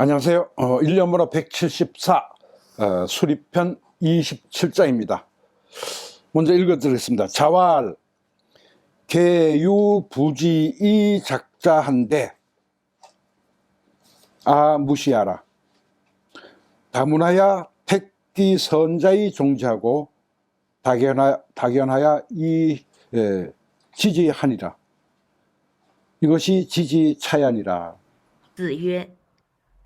안녕하세요. 어, 1년번호 174 어, 수리편 27장입니다. 먼저 읽어드리겠습니다. 자왈 개유부지이 작자한데 아 무시하라. 다문하야 택기 선자의 종지하고 다견하, 다견하야 이 에, 지지하니라. 이것이 지지차야니라. 子曰：“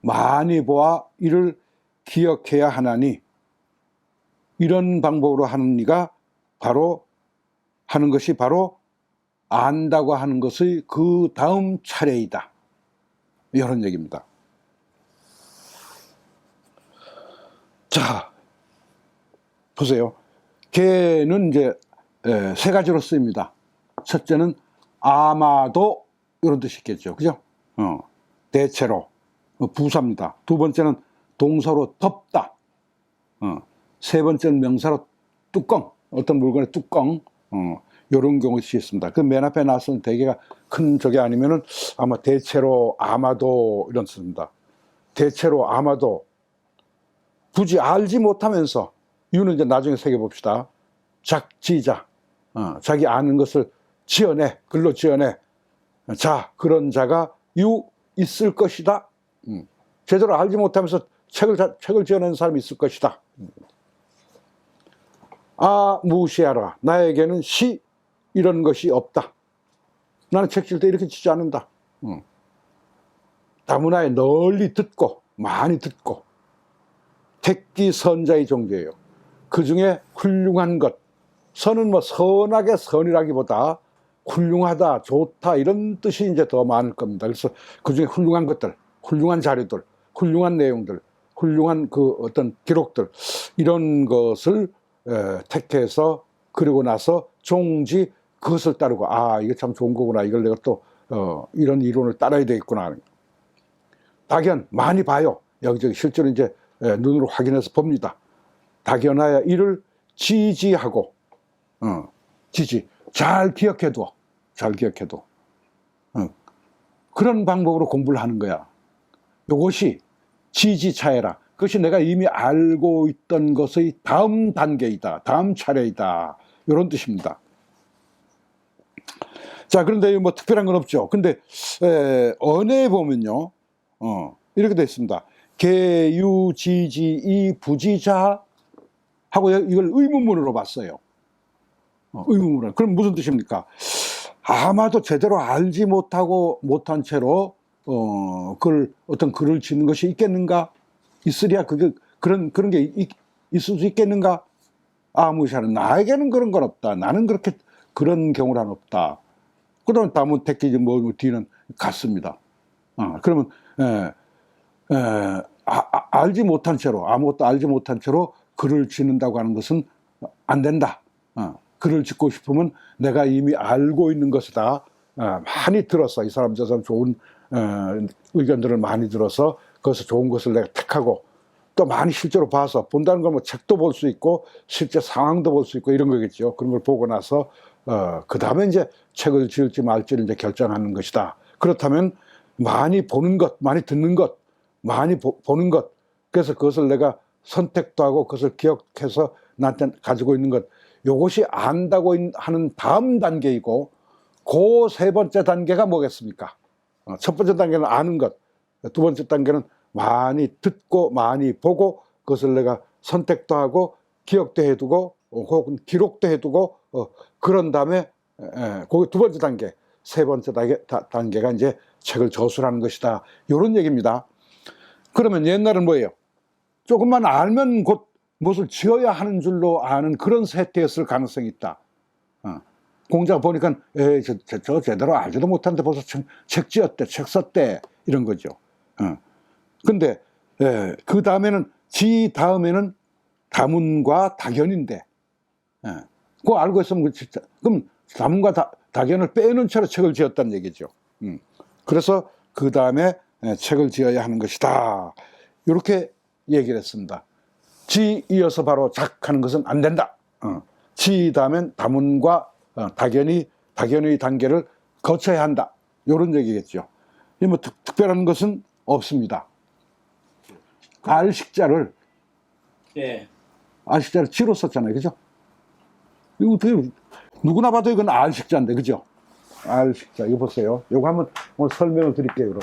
많이 보아 이를 기억해야 하나니 이런 방법으로 하는 이가 바로 하는 것이 바로 안다고 하는 것의 그 다음 차례이다. 이런 얘기입니다. 자, 보세요. 개는 이제 에, 세 가지로 쓰입니다. 첫째는 아마도 이런 뜻이 있겠죠. 그죠? 어, 대체로 어, 부사입니다. 두 번째는 동사로 덮다. 어, 세 번째는 명사로 뚜껑. 어떤 물건의 뚜껑. 어, 이런 경우가 있습니다. 그 맨 앞에 나서는 대개가 큰 적이 아니면은 아마 대체로 아마도 이런 뜻입니다. 대체로 아마도 굳이 알지 못하면서 이유는 이제 나중에 새겨봅시다. 작지자. 어, 자기 아는 것을 지어내. 글로 지어내. 자, 그런 자가 유 있을 것이다. 음, 제대로 알지 못하면서 책을, 자- 책을 지어낸 사람이 있을 것이다. 아, 무시하라. 나에게는 시, 이런 것이 없다. 나는 책 질 때 이렇게 치지 않는다. 음. 다문화에 널리 듣고, 많이 듣고, 택기 선자의 종교예요. 그 중에 훌륭한 것. 선은 뭐 선하게 선이라기보다 훌륭하다, 좋다, 이런 뜻이 이제 더 많을 겁니다. 그래서 그 중에 훌륭한 것들, 훌륭한 자료들, 훌륭한 내용들, 훌륭한 그 어떤 기록들, 이런 것을 에, 택해서 그리고 나서 종지 그것을 따르고 아 이게 참 좋은 거구나. 이걸 내가 또 어, 이런 이론을 따라야 되겠구나. 다견 많이 봐요. 여기저기 실제로 이제 에, 눈으로 확인해서 봅니다. 다견하여 이를 지지하고 어, 지지 잘 기억해둬 잘 기억해둬 어, 그런 방법으로 공부를 하는 거야 이것이 지지차해라 그것이 내가 이미 알고 있던 것의 다음 단계이다 다음 차례이다 이런 뜻입니다 자, 그런데 뭐 특별한 건 없죠. 근데 에, 언어에 보면요, 어, 이렇게 돼 있습니다. 개유 지지 이 부지자 하고 이걸 의문문으로 봤어요. 어, 의문문으로. 그럼 무슨 뜻입니까? 아마도 제대로 알지 못하고 못한 채로 어, 글 어떤 글을 짓는 것이 있겠는가? 있으랴 그게 그런 그런 게 있, 있을 수 있겠는가? 아무시하는 나에게는 그런 건 없다. 나는 그렇게 그런 경우란 없다. 그러면 다문 택기지 뭐 뒤는 같습니다. 어, 그러면 에, 에, 아, 아, 알지 못한 채로 아무것도 알지 못한 채로 글을 짓는다고 하는 것은 안 된다. 어, 글을 짓고 싶으면 내가 이미 알고 있는 것이다. 어, 많이 들었어. 이 사람 저 사람 좋은 어, 의견들을 많이 들어서 그것을 좋은 것을 내가 택하고 또 많이 실제로 봐서 본다는 건 뭐 책도 볼 수 있고 실제 상황도 볼 수 있고 이런 거겠죠. 그런 걸 보고 나서 어, 그 다음에 이제 책을 지을지 말지를 이제 결정하는 것이다. 그렇다면 많이 보는 것, 많이 듣는 것, 많이 보, 는 것. 그래서 그것을 내가 선택도 하고 그것을 기억해서 나한테 가지고 있는 것. 요것이 안다고 인- 하는 다음 단계이고 그 세 번째 단계가 뭐겠습니까? 어, 첫 번째 단계는 아는 것. 두 번째 단계는 많이 듣고 많이 보고 그것을 내가 선택도 하고 기억도 해두고 어, 혹은 기록도 해두고 어, 그런 다음에 에, 그게 두 번째 단계, 세 번째 단계, 다- 단계 가 이제 책을 저술하는 것이다. 이런 얘기입니다. 그러면 옛날은 뭐예요? 조금만 알면 곧 무엇을 지어야 하는 줄로 아는 그런 세태였을 가능성이 있다. 어. 공자가 보니까 에이, 저, 저, 저 제대로 알지도 못하는데 벌써 책, 책 지었대, 책 썼대 이런 거죠. 어. 근데 예, 그 다음에는 지 다음에는 다문과 다견인데 예, 그거 알고 있으면 그 진짜 그럼 다문과 다, 다견을 빼는 채로 책을 지었다는 얘기죠. 음. 그래서 그 다음에 예, 책을 지어야 하는 것이다. 이렇게 얘기를 했습니다. 지 이어서 바로 작하는 것은 안 된다. 어. 지 다음엔 다문과 어, 다견이 다견의 단계를 거쳐야 한다. 이런 얘기겠죠. 이뭐 특 별한 것은 없습니다. 알 식자를 예. 알 식자를 지로 썼잖아요. 그죠? 이거 어떻게 누구나 봐도 이건 알 식자인데 그죠? 알 식자 이거 보세요. 이거 한번 오늘 설명을 드릴게요. 그럼.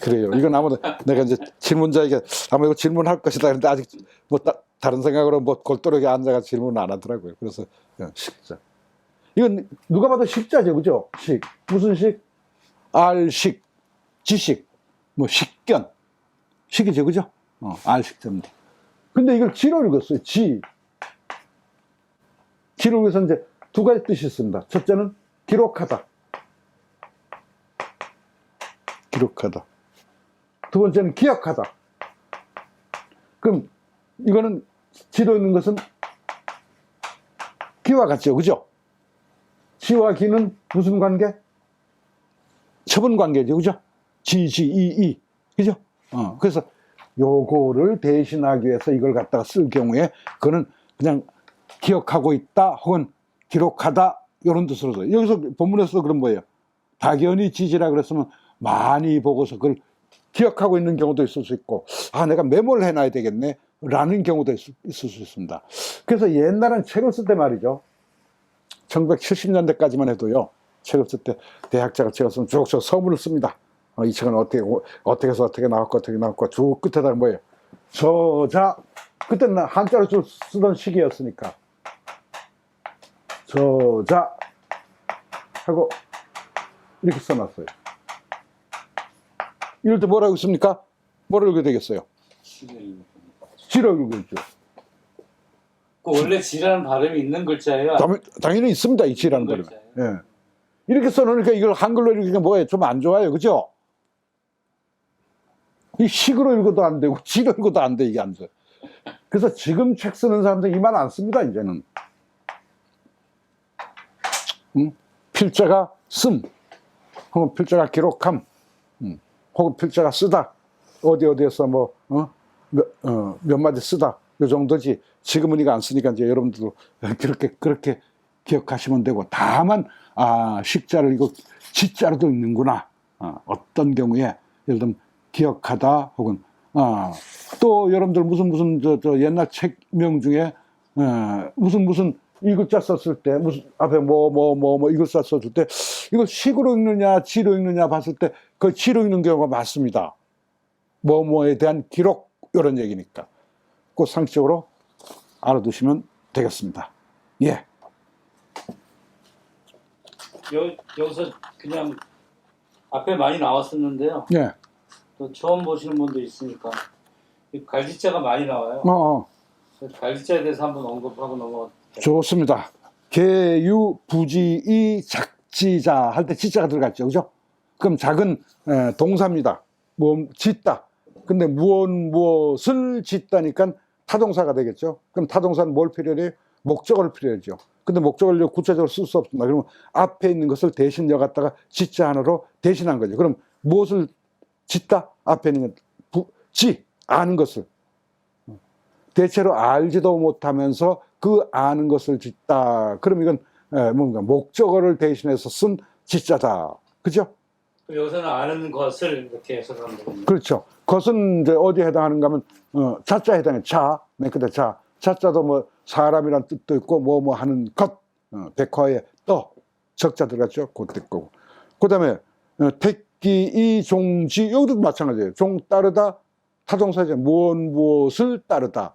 그래요. 이건 아무도 내가 이제 질문자에게 아마 이거 질문할 것이다. 그런데 아직 뭐 따, 다른 생각으로 뭐 골똘하게 앉아가 질문 안 하더라고요. 그래서 식자. 이건 누가 봐도 식자죠, 그죠? 식 무슨 식? 알식, 지식, 뭐 식견, 식이죠, 그죠? 어, 알식자입니다. 근데 이걸 지로 읽었어요. 지. 지로 읽어서 이제 두 가지 뜻이 있습니다. 첫째는 기록하다. 기록하다. 두 번째는 기억하다. 그럼 이거는 지로 읽는 것은 기와 같죠, 그죠? 지와 기는 무슨 관계? 처분 관계죠, 그죠? 지, 지, 이, 이. 그죠? 어, 그래서 요거를 대신하기 위해서 이걸 갖다가 쓸 경우에 그거는 그냥 기억하고 있다 혹은 기록하다 이런 뜻으로 써요. 여기서 본문에서도 그런 거예요. 박연히 지지라 그랬으면 많이 보고서 그걸 기억하고 있는 경우도 있을 수 있고 아 내가 메모를 해놔야 되겠네 라는 경우도 있, 있을 수 있습니다. 그래서 옛날엔 책을 쓸 때 말이죠. 1970년대까지만 해도요. 책을 쓸 때 대학자가 책을 쓰면 쭉쭉 서문을 씁니다. 어, 이 책은 어떻게 어떻게 해서 어떻게 나왔고 어떻게 나왔고 쭉 끝에다가 뭐예요? 저자 그때는 한자로 좀 쓰던 시기였으니까 저자 하고 이렇게 써놨어요. 이럴 때 뭐라고 있습니까? 뭐라고 되겠어요? 지라고 읽죠. 그 원래 지라는 발음이 있는 글자예요. 당연- 당연히 있습니다. 이 지라는 발음. 예. 이렇게 써놓으니까 이걸 한글로 읽으니까 뭐예요? 좀 안 좋아요. 그죠? 이 식으로 읽어도 안 되고, 지로 읽어도 안 돼, 이게 안 돼. 그래서 지금 책 쓰는 사람들 이 말 안 씁니다, 이제는. 응? 필자가 씀, 혹은 필자가 기록함, 응. 혹은 필자가 쓰다. 어디 어디에서 뭐, 어? 몇, 어, 몇 마디 쓰다. 요 정도지. 지금은 이거 안 쓰니까 이제 여러분들도 그렇게, 그렇게 기억하시면 되고. 다만, 아, 식자를 이거 지자로도 읽는구나. 어, 어떤 경우에, 예를 들면, 기억하다, 혹은, 아, 또 여러분들 무슨 무슨 저, 저 옛날 책명 중에, 어, 무슨 무슨 이 글자 썼을 때, 무슨 앞에 뭐, 뭐, 뭐, 뭐, 이걸 썼을 때, 이걸 식으로 읽느냐, 지로 읽느냐 봤을 때, 그 지로 읽는 경우가 많습니다. 뭐, 뭐에 대한 기록, 이런 얘기니까. 그 상식적으로 알아두시면 되겠습니다. 예. 여, 여기서 그냥 앞에 많이 나왔었는데요. 예. 또 처음 보시는 분도 있으니까 이 갈지자가 많이 나와요. 어, 어. 갈지자에 대해서 한번 언급하고 넘어갈게요. 좋습니다. 개유, 부지이, 작지자 할 때 지자가 들어갔죠. 그죠? 그럼 작은 에, 동사입니다. 뭐, 짓다. 근데 무엇, 무엇을 짓다니까 타동사가 되겠죠. 그럼 타동사는 뭘 필요해요? 목적어를 필요하죠. 근데 목적어를 구체적으로 쓸 수 없습니다. 그러면 앞에 있는 것을 대신 여갔다가 짓자 하나로 대신한 거죠. 그럼 무엇을 짓다? 앞에 있는 것, 부, 지, 아는 것을. 대체로 알지도 못하면서 그 아는 것을 짓다. 그럼 이건 에, 뭔가 목적어를 대신해서 쓴 짓자다. 그죠? 여기서는 아는 것을 이렇게 해석하는 거군요. 그렇죠. 그것은 이제 어디에 해당하는가 하면, 어, 자자에 해당해. 자, 맨 끝에 자. 자자도 뭐 사람이란 뜻도 있고, 뭐, 뭐 하는 것. 어, 백화에 떠. 적자 들어갔죠. 그것도 있고. 그 다음에, 어, 택기, 이, 종지. 여기도 마찬가지예요. 종 따르다. 타동사죠. 무엇, 무엇을 따르다.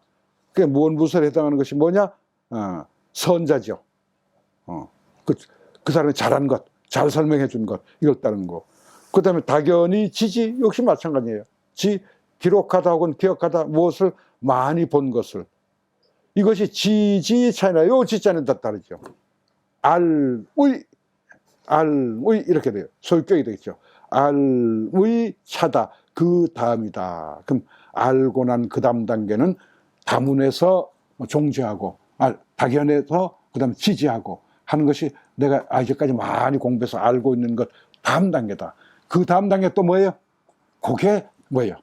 그게 무엇, 무엇을 해당하는 것이 뭐냐? 어, 선자죠. 어, 그, 그 사람이 잘한 것, 잘 설명해 준 것, 이걸 따르는 거. 그 다음에 당연히 지지, 역시 마찬가지예요. 지, 기록하다 혹은 기억하다, 무엇을 많이 본 것을. 이것이 지지 차이나, 요 지자는 다 다르죠. 알, 의, 알, 의, 이렇게 돼요. 소유격이 되겠죠. 알의 차다. 그 다음이다. 그럼 알고 난 그 다음 단계는 다문에서 종지하고, 알, 박연에서 그 다음 지지하고 하는 것이 내가 아, 이제까지 많이 공부해서 알고 있는 것 다음 단계다. 그 다음 단계 또 뭐예요? 그게 뭐예요?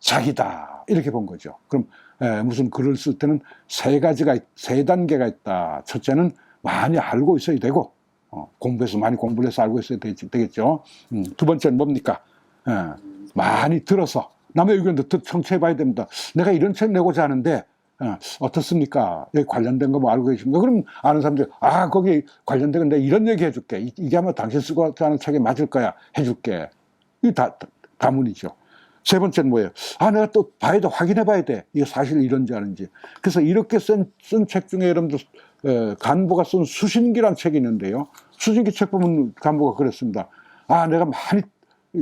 자기다. 이렇게 본 거죠. 그럼 에, 무슨 글을 쓸 때는 세 가지가, 있- 세 단계가 있다. 첫째는 많이 알고 있어야 되고, 어, 공부해서 많이 공부를 해서 알고 있어야 되겠, 되겠죠. 음, 두 번째는 뭡니까? 에, 많이 들어서 남의 의견도 듣- 청취해 봐야 됩니다. 내가 이런 책 내고자 하는데 어, 어떻습니까? 여기 관련된 거 뭐 알고 계십니까? 그럼 아는 사람들, 아, 거기 관련된 건 내가 이런 얘기 해줄게. 이- 이게 아마 당신 쓰고 하는 책에 맞을 거야. 해줄게. 이게 다, 다- 다문이죠. 세 번째는 뭐예요? 아, 내가 또 봐야 돼. 확인해 봐야 돼. 이게 사실 이런지 아닌지. 그래서 이렇게 쓴책 중에 여러분들, 에, 간부가 쓴 수신기란 책이 있는데요. 수신기 책 보면 간부가 그랬습니다. 아, 내가 많이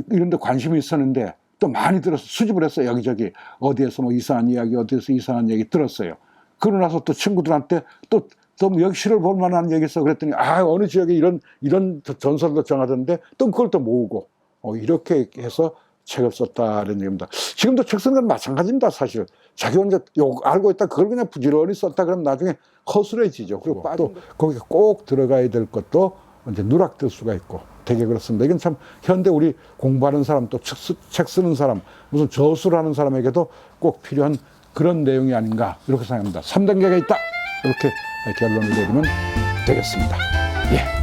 이런 데 관심이 있었는데 또 많이 들어서 수집을 했어요. 여기저기. 어디에서 뭐 이상한 이야기, 어디에서 이상한 얘기 들었어요. 그러고 나서 또 친구들한테 또, 또 여기 시를 볼 만한 얘기 있어. 그랬더니 아, 어느 지역에 이런, 이런 전설도 정하던데 또 그걸 또 모으고. 어, 이렇게 해서 책을 썼다는 얘기입니다. 지금도 책 쓰는 건 마찬가지입니다, 사실. 자기 혼자 요 알고 있다, 그걸 그냥 부지런히 썼다 그러면 나중에 허술해지죠. 그리고 또 거기 꼭 들어가야 될 것도 이제 누락될 수가 있고 되게 그렇습니다. 이건 참 현대 우리 공부하는 사람 또 책, 쓰는 사람 무슨 저술을 하는 사람에게도 꼭 필요한 그런 내용이 아닌가 이렇게 생각합니다. 3단계가 있다. 이렇게 결론을 내리면 되겠습니다. 예.